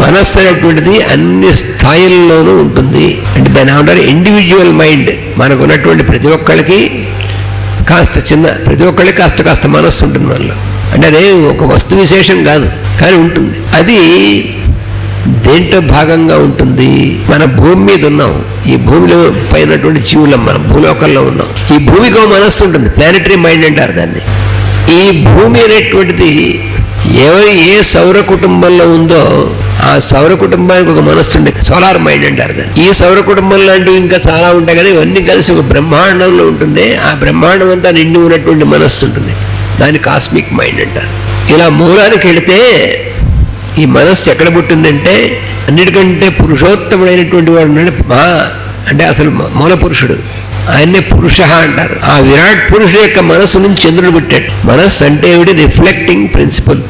మనస్సు అనేటువంటిది అన్ని స్థాయిల్లోనూ ఉంటుంది. అంటే దాని ఏమంటారు? ఇండివిజువల్ మైండ్ మనకు ఉన్నటువంటి ప్రతి ఒక్కళ్ళకి కాస్త చిన్న ప్రతి ఒక్కళ్ళకి కాస్త కాస్త మనస్సు ఉంటుంది మనలో. అంటే అదే ఒక వస్తు విశేషం కాదు కానీ ఉంటుంది. అది దేంట్లో భాగంగా ఉంటుంది? మన భూమి మీద ఉన్నాం. ఈ భూమిలో పైనటువంటి జీవులం మనం భూలోకంలో ఉన్నాం. ఈ భూమికి మనస్సు ఉంటుంది. ప్లానటరీ మైండ్ అంటారు దాన్ని. ఈ భూమి అనేటువంటిది ఎవరు ఏ సౌర కుటుంబంలో ఉందో ఆ సౌర కుటుంబానికి ఒక మనస్సు ఉంది సోలార్ మైండ్ అంటారు దాన్ని. ఈ సౌర కుటుంబం లాంటివి ఇంకా చాలా ఉంటాయి కదా ఇవన్నీ కలిసి ఒక బ్రహ్మాండంలో ఉంటుంది. ఆ బ్రహ్మాండం అంతా నిండి ఉన్నటువంటి మనస్సు ఉంటుంది. దాన్ని కాస్మిక్ మైండ్ అంటారు. ఇలా మూలానికి వెళితే ఈ మనస్సు ఎక్కడ పుట్టిందంటే అన్నిటికంటే పురుషోత్తముడైనటువంటి వాడు ఉన్నాడు. మా అంటే అసలు మూల పురుషుడు. ఆయన్నే పురుష అంటారు. ఆ విరాట్ పురుషుడు యొక్క మనస్సు నుంచి చంద్రుడు పుట్టాడు. మనస్సు అంటే ఏమిటి? Reflecting principle.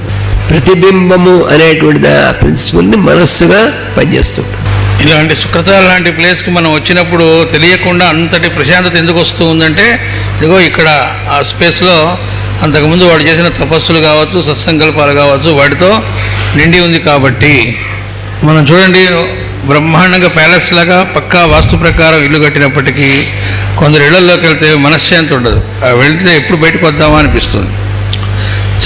ప్రతిబింబము అనేటువంటి ఆ ప్రిన్సిపల్ని మనస్సుగా పనిచేస్తుంటుంది. ఇలాంటి సుకృతాల లాంటి ప్లేస్కి మనం వచ్చినప్పుడు తెలియకుండా అంతటి ప్రశాంతత ఎందుకు వస్తూ ఉందంటే ఇదిగో ఇక్కడ ఆ స్పేస్లో అంతకుముందు వాడు చేసిన తపస్సులు కావచ్చు సత్సంకల్పాలు కావచ్చు వాటితో నిండి ఉంది కాబట్టి మనం చూడండి బ్రహ్మాండంగా ప్యాలెస్ లాగా పక్కా వాస్తు ప్రకారం ఇల్లు కట్టినప్పటికీ కొందరు ఇళ్ళలోకి వెళ్తే మనశ్శాంతి ఉండదు. ఆ వెళ్తే ఎప్పుడు బయటకు వద్దామా అనిపిస్తుంది.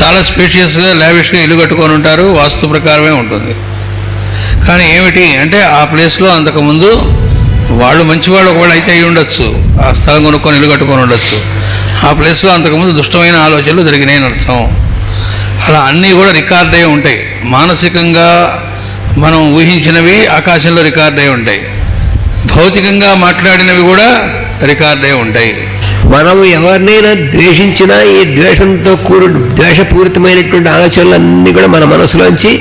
చాలా స్పేషియస్గా లావిష్గా ఇల్లు కట్టుకొని ఉంటారు వాస్తు ప్రకారమే ఉంటుంది. కానీ ఏమిటి అంటే ఆ ప్లేస్లో అంతకుముందు వాళ్ళు మంచివాళ్ళు ఒకవేళ అయితే అయి ఉండొచ్చు. ఆ స్థలం కొనుక్కొని ఇల్లు కట్టుకొని ఉండొచ్చు. ఆ ప్లేస్లో అంతకుముందు దుష్టమైన ఆలోచనలు జరిగినాయని అర్థం. అలా అన్నీ కూడా రికార్డ్ అయి ఉంటాయి. మానసికంగా మనం ఊహించినవి ఆకాశంలో రికార్డ్ అయి ఉంటాయి. భౌతికంగా మాట్లాడినవి కూడా రికార్డ్ అయి ఉంటాయి. మనం ఎవరినైనా ద్వేషించినా ఈ ద్వేషంతో కూడు ద్వేషపూరితమైనటువంటి ఆలోచనలన్నీ కూడా మన మనసులోంచి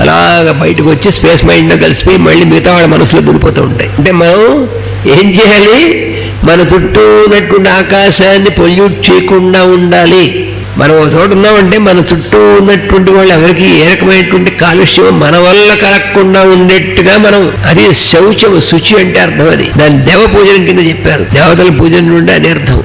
అలాగ బయటకు వచ్చి స్పేస్ మైండ్లో కలిసిపోయి మళ్ళీ మిగతా వాళ్ళ మనసులో దులిపోతూ ఉంటాయి. అంటే మనం ఏం చేయాలి? మన చుట్టూ ఉన్నటువంటి ఆకాశాన్ని పొల్యూట్ చేయకుండా ఉండాలి. మనం ఒక చోట ఉన్నామంటే మన చుట్టూ ఉన్నటువంటి వాళ్ళు ఎవరికి ఏ రకమైనటువంటి కాలుష్యం మన వల్ల కలగకుండా ఉండేట్టుగా మనం అది శౌచం శుచి అంటే అర్థం అది. దాని దేవ పూజనం కింద చెప్పారు. దేవతల పూజన నుండి అని అర్థం.